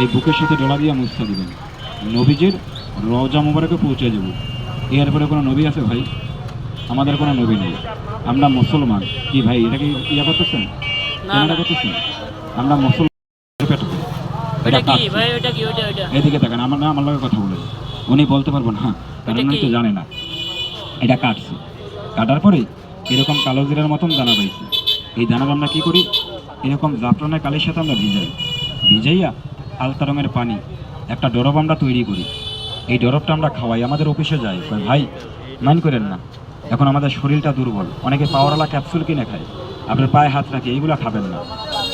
এই বুকের সাথে ডলা দিয়ে মুছতে দিবেন। নবীজির রওজা মোবারকে পৌঁছে যাব এরপরে কোনো নবী আছে ভাই? আমাদের কোনো নবী নেই। আমরা মুসলমান। কি ভাই এটা কি ইয়া করতেছেন? না, করতেছেন? আমরা মুসলমান। এদিকে দেখেন আমার না আমার লগে কথা বলে উনি বলতে পারবেন হ্যাঁ। কারণ উনি তো জানে না। এটা কাটছে। কাটার পরে এরকম কালো জিরার মতন দানা পাইছে এই দানা আমরা কি করি? এরকম জাফরানের কালির সাথে আমরা ভিজাই। ভিজাইয়া আলতা রঙের পানি, একটা ডরব আমরা তৈরি করি। এই ডরবটা আমরা খাওয়াই, আমাদের অফিসে যাই ভাই মাইন করেন না, এখন আমাদের শরীরটা দুর্বল, অনেকে পাওয়ারওয়ালা ক্যাপসুল কিনে খায়, আপনার পায়ে হাত রাখে, এইগুলো খাবেন না,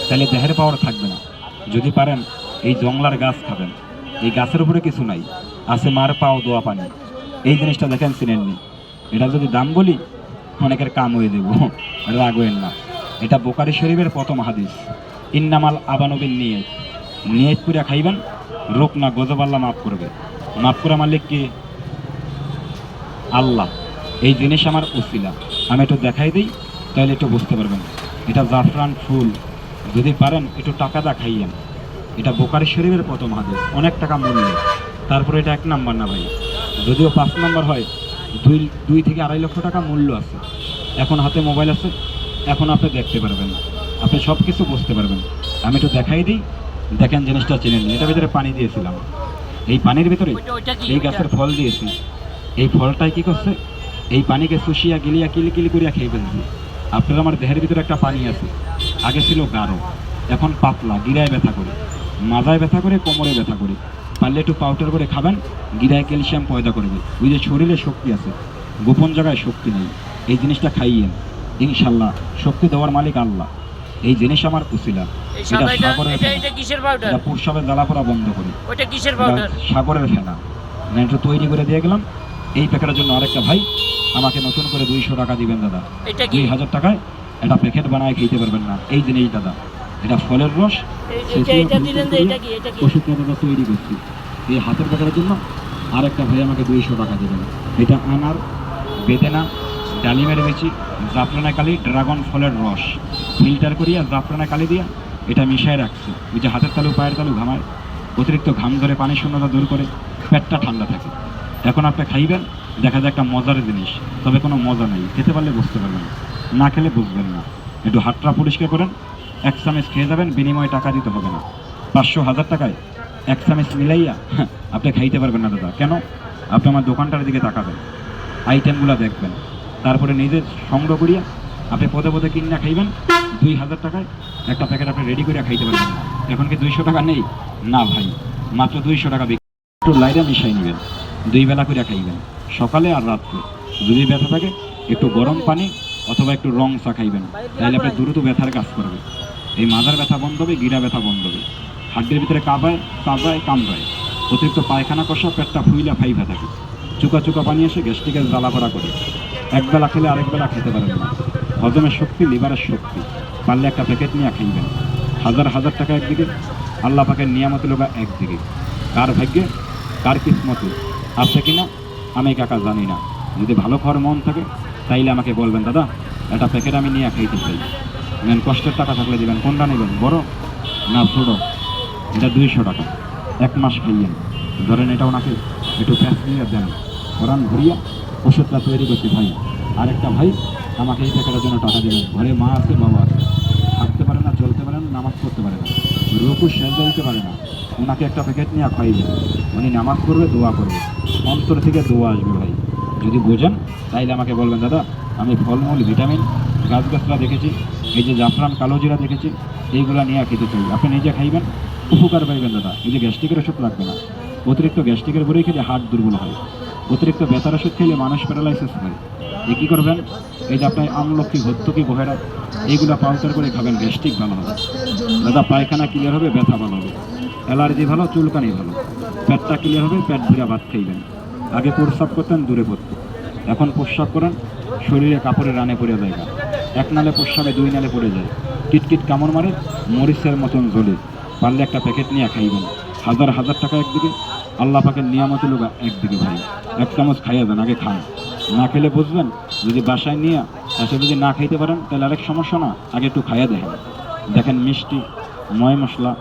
তাহলে দেহের পাওয়ার থাকবে না, যদি পারেন এই জংলার গাছ খাবেন, এই গাছের উপরে কিছু নাই, আছে মার পাও, দোয়া পানি, এই জিনিসটা দেখেন চিনেননি, এটা যদি দাম বলি, অনেকের কাম হয়ে দেবো রাগবেন না, এটা বোকারি শরীফের প্রথম হাদিস, ইন্নামাল আবানবিন নিয়ে নিয়ত করে খাইবেন রোগ না গজব আল্লাহ মাফ করবে মাফ করা মালিক কি? আল্লাহ। এই জিনিস আমার উসিলা আমি একটু দেখাই দিই, তাহলে একটু বুঝতে পারবেন। এটা জাফরান ফুল। যদি পারেন, একটু টাকা দা খাইয়েন। এটা বোকারি শরীফের প্রথম হাদিস। অনেক টাকা মূল্য। তারপরে এটা এক নাম্বার না ভাই? যদিও পাঁচ নাম্বার হয়, দুই দুই থেকে আড়াই লক্ষ টাকা মূল্য আছে। এখন হাতে মোবাইল আছে, এখন আপনি দেখতে পারবেন। আপনি সব কিছু বুঝতে পারবেন। আমি একটু দেখাই দিই দেখেন জিনিসটা চিনেন এটার ভিতরে পানি দিয়েছিলাম। এই পানির ভিতরে এই গাছের ফল দিয়েছি। এই ফলটাই কি করছে? এই পানিকে শুষিয়া গিলিয়া কিলি কিলি করিয়া খেয়ে ফেলছি। আপনার আমার দেহের ভিতরে একটা পানি আছে। আগে ছিল গাঢ় এখন পাতলা গিরায় ব্যথা করে। মাজায় ব্যথা করে কোমরে ব্যথা করে। পারলে একটু পাউডার করে খাবেন গিরায় ক্যালসিয়াম পয়দা করবে ওই যে শরীরে শক্তি আছে গোপন জায়গায় শক্তি নেই। এই জিনিসটা খাইয়েন। ইনশাল্লাহ শক্তি দেওয়ার মালিক আল্লাহ। এই জিনিস আমার এই এটা সাগরের এটা কিসের পাউডার পুরসবের জ্বালা পোড়া বন্ধ করে। ওইটা কিসের পাউডার সাগরের ফেনা। মানে তৈরি করে দিয়ে গেলাম। এই প্যাকেটের জন্য আরেকটা ভাই আমাকে নতুন করে দুইশো টাকা দিবেন দাদা। দুই হাজার টাকায় এটা প্যাকেট বানায় খেতে পারবেন না। এই জিনিস দাদা এটা ফলের রস। এটা এটা এটা এটা ওষুধটা দাদা তৈরি করছি। এই হাতের প্যাকেটের জন্য আরেকটা ভাই আমাকে দুইশো টাকা দেবেন। এটা আনার বেদেনা ডালিমের বেচি জাফরানা কালি ড্রাগন ফলের রস। ফিল্টার করিয়া জাফরানা কালি দিয়া এটা মিশায় রাখছি। ওই যে হাতের তালু পায়ের তালু ঘামায় অতিরিক্ত ঘাম ধরে পানি শূন্যতা দূর করে পেটটা ঠান্ডা থাকে। এখন আপনি খাইবেন দেখা যায় একটা মজার জিনিস তবে কোনো মজা নেই। খেতে পারলে বুঝতে পারবেন না খেলে বুঝবেন না। একটু হাতটা পরিষ্কার করেন এক চামচ খেয়ে যাবেন বিনিময়ে টাকা দিতে হবে না। পাঁচশো হাজার টাকায় এক চামচ মিলাইয়া হ্যাঁ, আপনি খাইতে পারবেন না দাদা। কেন? আপনি আমার দোকানটার দিকে তাকাবেন আইটেমগুলো দেখবেন। তারপরে নিজে সংগ্রহ করিয়া আপনি পদে পদে কিনা খাইবেন, দুই হাজার টাকায় একটা প্যাকেট আপনি রেডি করে খাইতে পারবেন। এখন কি দুইশো টাকা নেই? না ভাই, মাত্র দুইশো টাকা বিক্রি। একটু লাইরে মিশাই নেবেন, দুই বেলা করে খাইবেন। সকালে আর রাত্রে। যদি ব্যথা থাকে, একটু গরম পানি অথবা একটু রং চা খাইবেন। তাহলে আপনি দ্রুত ব্যথার কাজ করবে এই মাদার ব্যথা বন্ধ হবে, গিরা ব্যথা বন্ধ হবে। হাড্ডির ভিতরে কাবায় কাবায় কামড়ায়। অতিরিক্ত পায়খানা কষা, পেটটা ফুইলা ফাইভা থাকে। চুকা চুকা পানি এসে গ্যাস্ট্রিকের জ্বালা পড়া করে। একবেলা খেলে আরেক বেলা খেতে পারেন না। হজমের শক্তি, লিভারের শক্তি। পারলে একটা প্যাকেট নিয়ে খাইবেন হাজার হাজার টাকা একদিকে, আল্লাহ পাকের নিয়ামত লোকা একদিকে। কার ভাগ্যে? কার কিসমতে? আছে কি না আমি কাকা জানি না। যদি ভালো খাওয়ার মন থাকে, তাইলে আমাকে বলবেন, দাদা, একটা প্যাকেট আমি নিয়ে খাইতে চাই। নেন, কষ্টের টাকা থাকলে দিবেন। কোনটা নেবেন? বড় না ছোটো? এটা দুইশো টাকা। এক মাস খাইয়েন। ধরেন এটা ওনাকে একটু প্যাঁচ দিয়ে দেন। কোরআন ভরিয়া ওষুধটা তৈরি করছি, ভাই। আরেকটা ভাই আমাকে এই প্যাকেটের জন্য টাকা দেবেন ঘরে মা আছে, বাবা আছে। হাঁটতে পারে না, চলতে পারে না, নামাজ পড়তে পারে না। রুকু সেজদা দিতে পারে না। ওনাকে একটা প্যাকেট নিয়ে খাইবেন উনি নামাজ পড়বে, দোয়া করবে। অন্তর থেকে দোয়া আসবে ভাই। যদি বোঝেন, তাইলে আমাকে বলবেন, দাদা, আমি ফলমূল, ভিটামিন গাছগাছরা দেখেছি, এই যে জাফরান কালো জিরা দেখেছি, এইগুলো নিয়ে খেতে চাই। আপনি নিজে খাইবেন, উপকার পাইবেন, দাদা। এই যে গ্যাস্ট্রিকের ওষুধ লাগবে না। অতিরিক্ত গ্যাস্ট্রিকের বড়ি খেলে হার্ট দুর্বল হয়। অতিরিক্ত ব্যথার ওষুধ খেলে মানুষ প্যারালাইসিস হয়। এ কী করবেন? এই যে আপনার আমলক্ষী ভর্তুকি, বহেরা, এইগুলো পাউডার করে খাবেন গ্যাস্ট্রিক ভালো হবে। দাদা পায়খানা ক্লিয়ার হবে, ব্যথা ভালো হবে। অ্যালার্জি ভালো, চুলকানি ভালো। পেটটা ক্লিয়ার হবে, পেট ভরে ভাত খাইবেন। আগে প্রস্রাব করতেন, দূরে পড়তো। এখন প্রস্রাব করেন, শরীরে কাপড়ে রানে পড়ে যায় এক নালে প্রস্রাবে, দুই নালে পড়ে যায়। কিটকিট কামড় মারে, মরিচের মতন জ্বলে। পারলে একটা প্যাকেট নিয়ে খাইবেন। হাজার হাজার টাকা একদিকে। আল্লাহ পাকের নিয়ামত লোকা একদিকে ভাই। এক চামচ খাইয়া দেন, আগে খান। না খেলে বুঝবেন, যদি বাসায় নিয়ে এসে যদি না খাইতে পারেন, তাহলে আরেক সমস্যা না, আগে একটু খাইয়া দেখেন। দেখেন মিষ্টি, ময় মশলা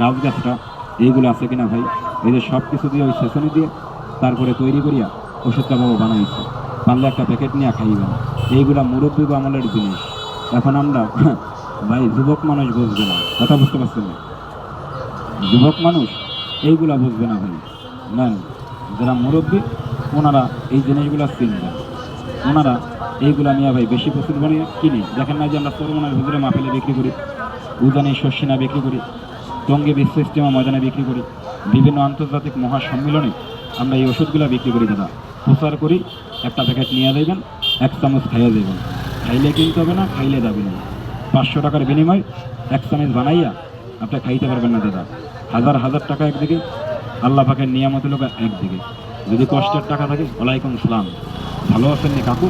গাছ গাছটা এইগুলো আছে কিনা ভাই? এই যে সব কিছু দিয়ে ওই সেশনে দিয়ে তারপরে তৈরি করিয়া ওষুধটা বাবা বানাইছে। পারলে একটা প্যাকেট নিয়ে খাইবেন। এইগুলা মুরব্বী বা আমলের জিনিস। এখন আমরা, ভাই, যুবক মানুষ বুঝবে না। কথা বুঝতে পারছেন যুবক মানুষ, এইগুলা বুঝবে না ভাই। নেন যারা মুরব্বী, ওনারা এই জিনিসগুলো চিনবেন ওনারা এইগুলা নিয়ে ভাই বেশি প্রচুর বানিয়ে কিনি দেখেন না যে আমরা সরমনের ভিতরে মাপেলে বিক্রি করি উদানি শস্যিনা বিক্রি করি, টঙ্গে ইস্তেমা ময়দানে বিক্রি করি, বিভিন্ন আন্তর্জাতিক মহাসম্মেলনে আমরা এই ওষুধগুলো বিক্রি করি দাদা। প্রচার করি, একটা প্যাকেট নিয়ে দেবেন এক চামচ খাইয়ে দেবেন খাইলে কিনতে হবে না, খাইলে যাবে না। পাঁচশো টাকার বিনিময় এক চামচ বানাইয়া আপনি খাইতে পারবেন না দাদা। হাজার হাজার টাকা একদিকে আল্লাহ পাকের নিয়ামত লোক একদিকে। যদি কষ্টের টাকা থাকে ওলাইকুম সালাম। ভালো আছেন নি কাকু?